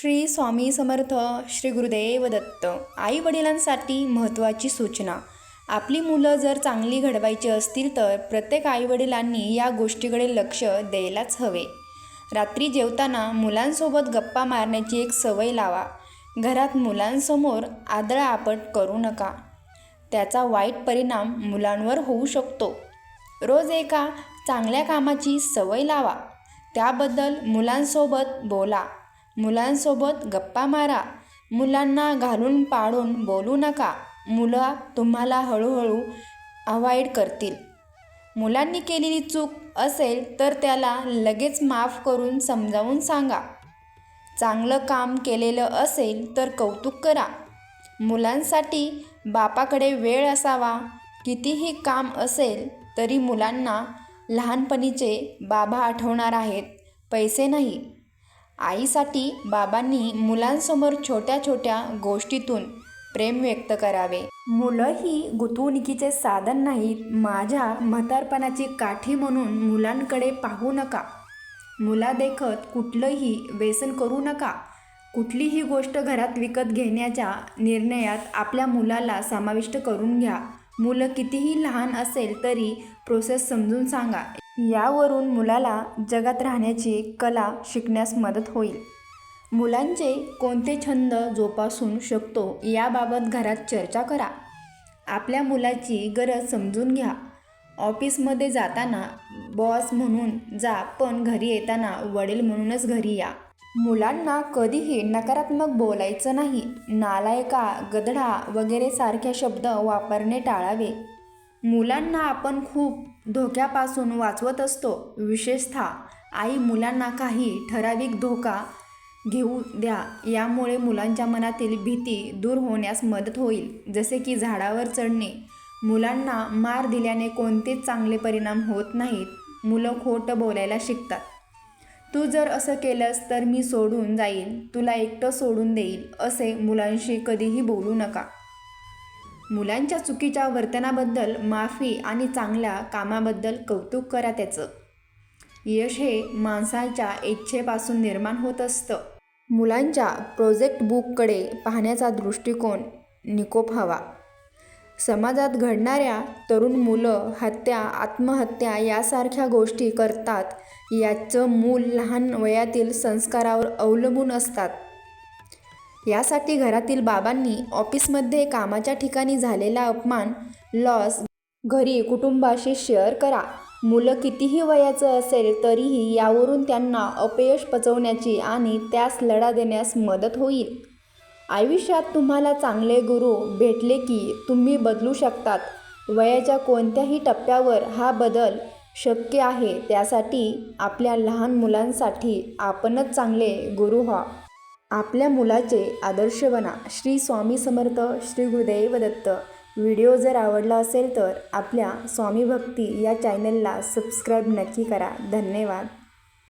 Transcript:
श्री स्वामी समर्थ श्री गुरुदेव दत्त आई वडिलांसाठी महत्त्वाची सूचना. आपली मुलं जर चांगली घडवायची असतील तर प्रत्येक आईवडिलांनी या गोष्टीकडे लक्ष द्यायलाच हवे. रात्री जेवताना मुलांसोबत गप्पा मारण्याची एक सवय लावा. घरात मुलांसमोर आदळ आपट करू नका. त्याचा वाईट परिणाम मुलांवर होऊ शकतो. रोज एका चांगल्या कामाची सवय लावा. त्याबद्दल मुलांसोबत बोला. मुलांसोबत गप्पा मारा. मुलांना घालून पाडून बोलू नका. मुलं तुम्हाला हळूहळू अवॉइड करतील. मुलांनी केलेली चूक असेल तर त्याला लगेच माफ करून समजावून सांगा. चांगलं काम केलेलं असेल तर कौतुक करा. मुलांसाठी बापाकडे वेळ असावा. कितीही काम असेल तरी मुलांना लहानपणीचे बाबा आठवणार आहेत. पैसे नाही. आईसाठी बाबांनी मुलांसमोर छोट्या छोट्या गोष्टीतून प्रेम व्यक्त करावे. मुलं ही गुंतवणुकीचे साधन नाहीत. माझ्या म्हातारपणाची काठी म्हणून मुलांकडे पाहू नका. मुलादेखत कुठलंही व्यसन करू नका. कुठलीही गोष्ट घरात विकत घेण्याच्या निर्णयात आपल्या मुलाला समाविष्ट करून घ्या. मुलं कितीही लहान असेल तरी प्रोसेस समजून सांगा. यावरून मुलाला जगात राहण्याची कला शिकण्यास मदत होईल. मुलांचे कोणते छंद जोपासू शकतो याबाबत घरात चर्चा करा. आपल्या मुलाची गरज समजून घ्या. ऑफिसमध्ये जाताना बॉस म्हणून जा पण घरी येताना वडील म्हणूनच घरी या. मुलांना कधीही नकारात्मक बोलायचं नाही. नालायका गधडा वगैरे सारखे शब्द वापरणे टाळावे. मुलांना आपण खूप धोक्यापासून वाचवत असतो. विशेषतः आई मुलांना काही ठराविक धोका घेऊ द्या यामुळे मुलांच्या मनातील भीती दूर होण्यास मदत होईल. जसे की झाडावर चढणे. मुलांना मार दिल्याने कोणतेच चांगले परिणाम होत नाहीत. मुलं खोटं बोलायला शिकतात. तू जर असं केलंस तर मी सोडून जाईल. तुला एकटं सोडून देईल असे मुलांशी कधीही बोलू नका. मुलांच्या चुकीच्या वर्तनाबद्दल माफी आणि चांगल्या कामाबद्दल कौतुक करा त्याचं. यश हे माणसाच्या इच्छेपासून निर्माण होत असतं. मुलांच्या प्रोजेक्ट बुककडे पाहण्याचा दृष्टिकोन निकोप हवा. समाजात घडणाऱ्या तरुण मुलं हत्या आत्महत्या यासारख्या गोष्टी करतात याचं मूल लहान वयातील संस्कारावर अवलंबून असतात. यासाठी घरातील बाबांनी ऑफिसमध्ये कामाच्या ठिकाणी झालेला अपमान लॉस घरी कुटुंबाशी शेअर करा. मुलं कितीही वयाचं असेल तरीही यावरून त्यांना अपयश पचवण्याची आणि त्यास लढा देण्यास मदत होईल. आयुष्यात तुम्हाला चांगले गुरु भेटले की तुम्ही बदलू शकतात. वयाच्या कोणत्याही टप्प्यावर हा बदल शक्य आहे त्यासाठी आपल्या लहान मुलांसाठी आपणच चांगले गुरु व्हा. आपल्या मुलाचे आदर्श बना. श्री स्वामी समर्थ श्री गुरुदेव दत्त. व्हिडिओ जर आवडला असेल तर आपल्या स्वामी भक्ती या चॅनलला सबस्क्राईब नक्की करा. धन्यवाद.